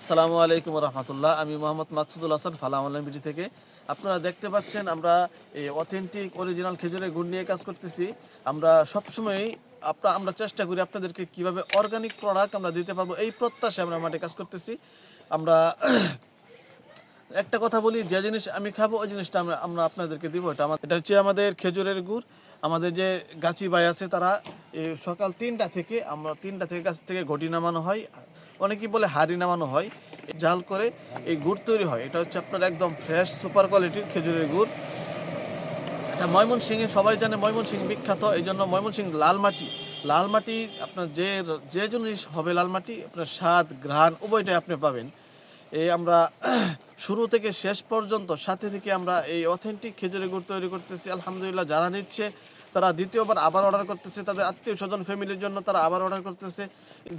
আসসালামু আলাইকুম রহমতুল্লাহ। আমি মোহাম্মদ মাকসুদুল হাসান ফালা অনলাইন বিডি থেকে। আপনারা দেখতে পাচ্ছেন, আমরা এই অথেন্টিক অরিজিনাল খেজুরের গুড় নিয়ে কাজ করতেছি। আমরা সবসময়ই আপনার আমরা চেষ্টা করি আপনাদেরকে কীভাবে অর্গানিক প্রোডাক্ট আমরা দিতে পারব, এই প্রত্যাশা আমরা মাঠে কাজ করতেছি। আমরা একটা কথা বলি, যে জিনিস আমি খাব, ওই জিনিসটা আমরা আমরা আপনাদেরকে দিব, এটা আমার এটা হচ্ছে আমাদের খেজুরের গুড়। আমাদের যে গাছি ভাই আছে, তারা সকাল তিনটা থেকে আমরা তিনটা থেকে গাছ থেকে ঘটি নামানো হয়। অনেকেই বলে হাড়ি নামানো হয়। জাল করে এই গুড় তৈরি হয়। এটা হচ্ছে আপনার একদম ফ্রেশ সুপার কোয়ালিটির খেজুরের গুড়। এটা ময়মনসিংহে, সবাই জানে ময়মনসিংহ বিখ্যাত। এই জন্য ময়মনসিংহ লাল মাটি। লাল মাটি আপনার যে যে জিনিস হবে লাল মাটি, আপনার স্বাদ, ঘ্রাণ, উভয়টাই আপনি পাবেন। এই আমরা শুরু থেকে শেষ পর্যন্ত, সাথে থেকে আমরা এই অথেন্টিক খেজুরের গুড় তৈরি করতেছি। আলহামদুলিল্লাহ যারা নিচ্ছে, তারা দ্বিতীয়বার আবার অর্ডার করতেছে। তাদের আত্মীয় স্বজন, ফ্যামিলির জন্য তারা আবার অর্ডার করতেছে।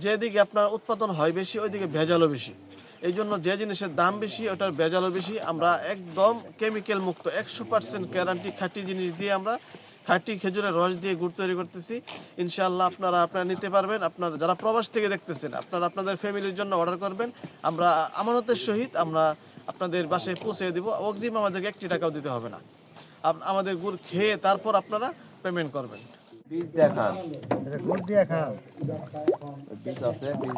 যেদিকে আপনার উৎপাদন হয় বেশি, ওইদিকে ভেজালও বেশি। এই জন্য যে জিনিসের দাম বেশি, ওটার ভেজালও বেশি। আমরা একদম কেমিক্যাল মুক্ত, একশো পার্সেন্ট গ্যারান্টি খাঁটি জিনিস দিয়ে আমরা খাঁটি খেজুরের রস দিয়ে গুড় তৈরি করতেছি। ইনশাআল্লাহ আপনারা আপনারা নিতে পারবেন। আপনারা যারা প্রবাস থেকে দেখতেছেন আপনারা আপনাদের ফ্যামিলির জন্য অর্ডার করবেন। আমরা আমানতের সহিত আমরা আপনাদের বাসায় পৌঁছে দিব। অগ্রিম আমাদেরকে একটি টাকাও দিতে হবে না। আমাদের গুড় খেয়ে তারপর আপনারা পেমেন্ট করবেন। বীজ দেখান গুড় দিয়ে খাও বীজ আছে বীজ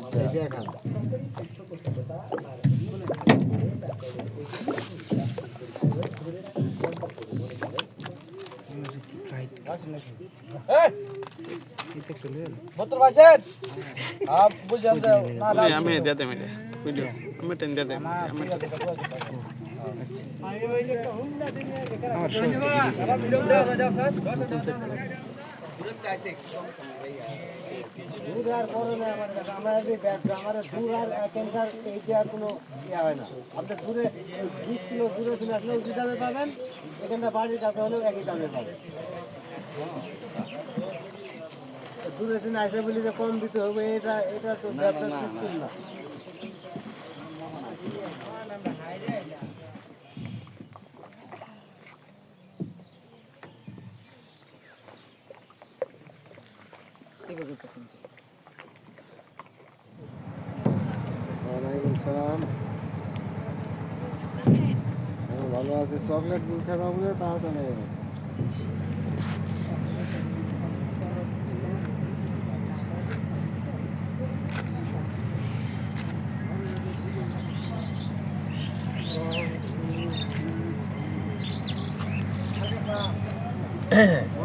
আমি আমি টেন আর করো না আমার আমার আর ক্যান্সার এইটা আর কোনো ইয়ে হয় না আপনি দূরে বিশ কিলো দূরে আসলেও দুই দামে পাবেন এখানটা বাড়ির কাছে হলেও একই দামে পাবেন দূরে দিন আসে বলি যে কম দিতে হবে এটা এটা তো ব্যবসার সিস্টেম না সালাম। ভালো আছে চকলেট খাওয়া বলে তা যাবে 嗯。